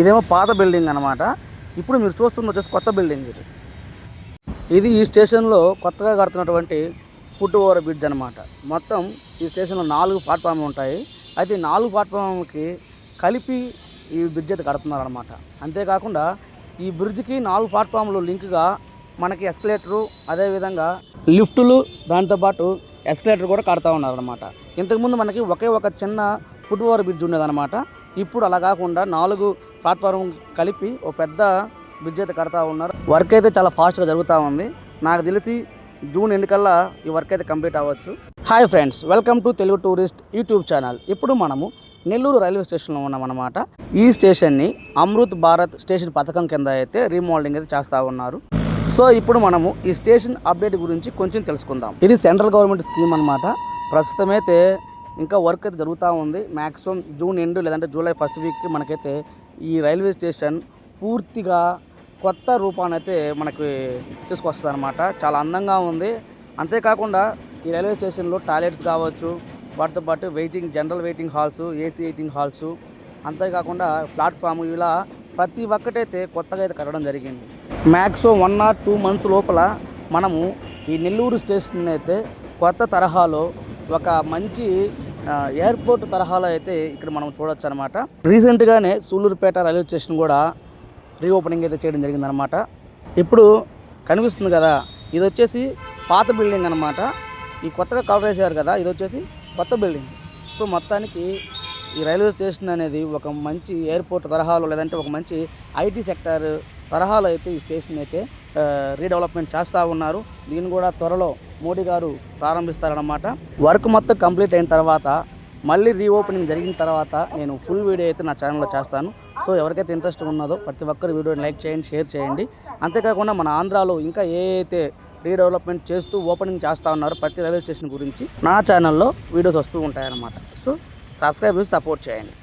ఇదేమో పాత బిల్డింగ్ అనమాట ఇప్పుడు మీరు చూస్తున్న వచ్చేసి కొత్త బిల్డింగ్ ఇది. ఇది ఈ స్టేషన్లో కొత్తగా కడుతున్నటువంటి ఫుట్ ఓవర్ బ్రిడ్జ్ అనమాట మొత్తం ఈ స్టేషన్లో నాలుగు ప్లాట్ఫామ్లు ఉంటాయి. అయితే నాలుగు ప్లాట్ఫామ్లకి కలిపి ఈ బ్రిడ్జ్ అయితే కడుతున్నారు అనమాట అంతేకాకుండా ఈ బ్రిడ్జ్కి నాలుగు ప్లాట్ఫామ్లు లింక్గా మనకి ఎస్కలేటరు అదేవిధంగా లిఫ్టులు దాంతోపాటు ఎస్కలేటర్ కూడా కడతా ఉన్నారనమాట ఇంతకుముందు మనకి ఒకే ఒక చిన్న ఫుట్ ఓవర్ బ్రిడ్జ్ ఉండేదన్నమాట. ఇప్పుడు అలా కాకుండా నాలుగు ప్లాట్ఫారం కలిపి ఒక పెద్ద బ్రిడ్జ్ అయితే కడతా ఉన్నారు. వర్క్ అయితే చాలా ఫాస్ట్గా జరుగుతూ ఉంది. నాకు తెలిసి జూన్ ఎండుకల్లా ఈ వర్క్ అయితే కంప్లీట్ అవ్వచ్చు. Hi friends welcome to Telugu tourist YouTube channel ఇప్పుడు మనము నెల్లూరు రైల్వే స్టేషన్లో ఉన్నామన్నమాట. ఈ స్టేషన్ని అమృత్ భారత్ స్టేషన్ పథకం కింద అయితే రీమోడలింగ్ అయితే చేస్తూ ఉన్నారు. సో ఇప్పుడు మనము ఈ స్టేషన్ అప్డేట్ గురించి కొంచెం తెలుసుకుందాం. ఇది సెంట్రల్ గవర్నమెంట్ స్కీమ్ అనమాట ప్రస్తుతం అయితే ఇంకా వర్క్ అయితే జరుగుతూ ఉంది. మ్యాక్సిమం జూన్ ఎండ్ లేదంటే జూలై ఫస్ట్ వీక్కి మనకైతే ఈ రైల్వే స్టేషన్ పూర్తిగా కొత్త రూపాన్ని అయితే మనకి తీసుకొస్తుంది అనమాట చాలా అందంగా ఉంది. అంతేకాకుండా ఈ రైల్వే స్టేషన్లో టాయిలెట్స్ కావచ్చు వాటితో పాటు waiting general waiting halls AC waiting halls అంతేకాకుండా ప్లాట్ఫామ్ ఇలా ప్రతి ఒక్కటైతే కొత్తగా అయితే కట్టడం జరిగింది. Maximum one or two months లోపల మనము ఈ నెల్లూరు స్టేషన్ అయితే కొత్త తరహాలో ఒక మంచి ఎయిర్పోర్ట్ తరహాలో అయితే ఇక్కడ మనం చూడొచ్చు అనమాట రీసెంట్గానే సూళ్ళూరుపేట రైల్వే స్టేషన్ కూడా రీఓపెనింగ్ అయితే చేయడం జరిగిందనమాట. ఇప్పుడు కనిపిస్తుంది కదా ఇది వచ్చేసి పాత బిల్డింగ్ అనమాట. ఈ కొత్తగా కలర్ వేసారు కదా ఇది వచ్చేసి కొత్త బిల్డింగ్. సో మొత్తానికి ఈ రైల్వే స్టేషన్ అనేది ఒక మంచి ఎయిర్పోర్ట్ తరహాలో లేదంటే ఒక మంచి ఐటీ సెక్టర్ తరహాలో అయితే ఈ స్టేషన్ అయితే రీడెవలప్మెంట్ చేస్తూ ఉన్నారు. దీన్ని కూడా త్వరలో మోడీ గారు ప్రారంభిస్తారనమాట వర్క్ మొత్తం కంప్లీట్ అయిన తర్వాత మళ్ళీ రీఓపెనింగ్ జరిగిన తర్వాత నేను ఫుల్ వీడియో అయితే నా ఛానల్లో చేస్తాను. సో ఎవరికైతే ఇంట్రెస్ట్ ఉన్నదో ప్రతి ఒక్కరు వీడియోని లైక్ చేయండి షేర్ చేయండి. అంతేకాకుండా మన ఆంధ్రాలో ఇంకా ఏ అయితే రీడెవలప్మెంట్ చేస్తూ ఓపెనింగ్ చేస్తూ ఉన్నారో ప్రతి రైల్వే స్టేషన్ గురించి నా ఛానల్లో వీడియోస్ వస్తూ ఉంటాయన్నమాట. సో సబ్స్క్రైబ్ చేసి సపోర్ట్ చేయండి.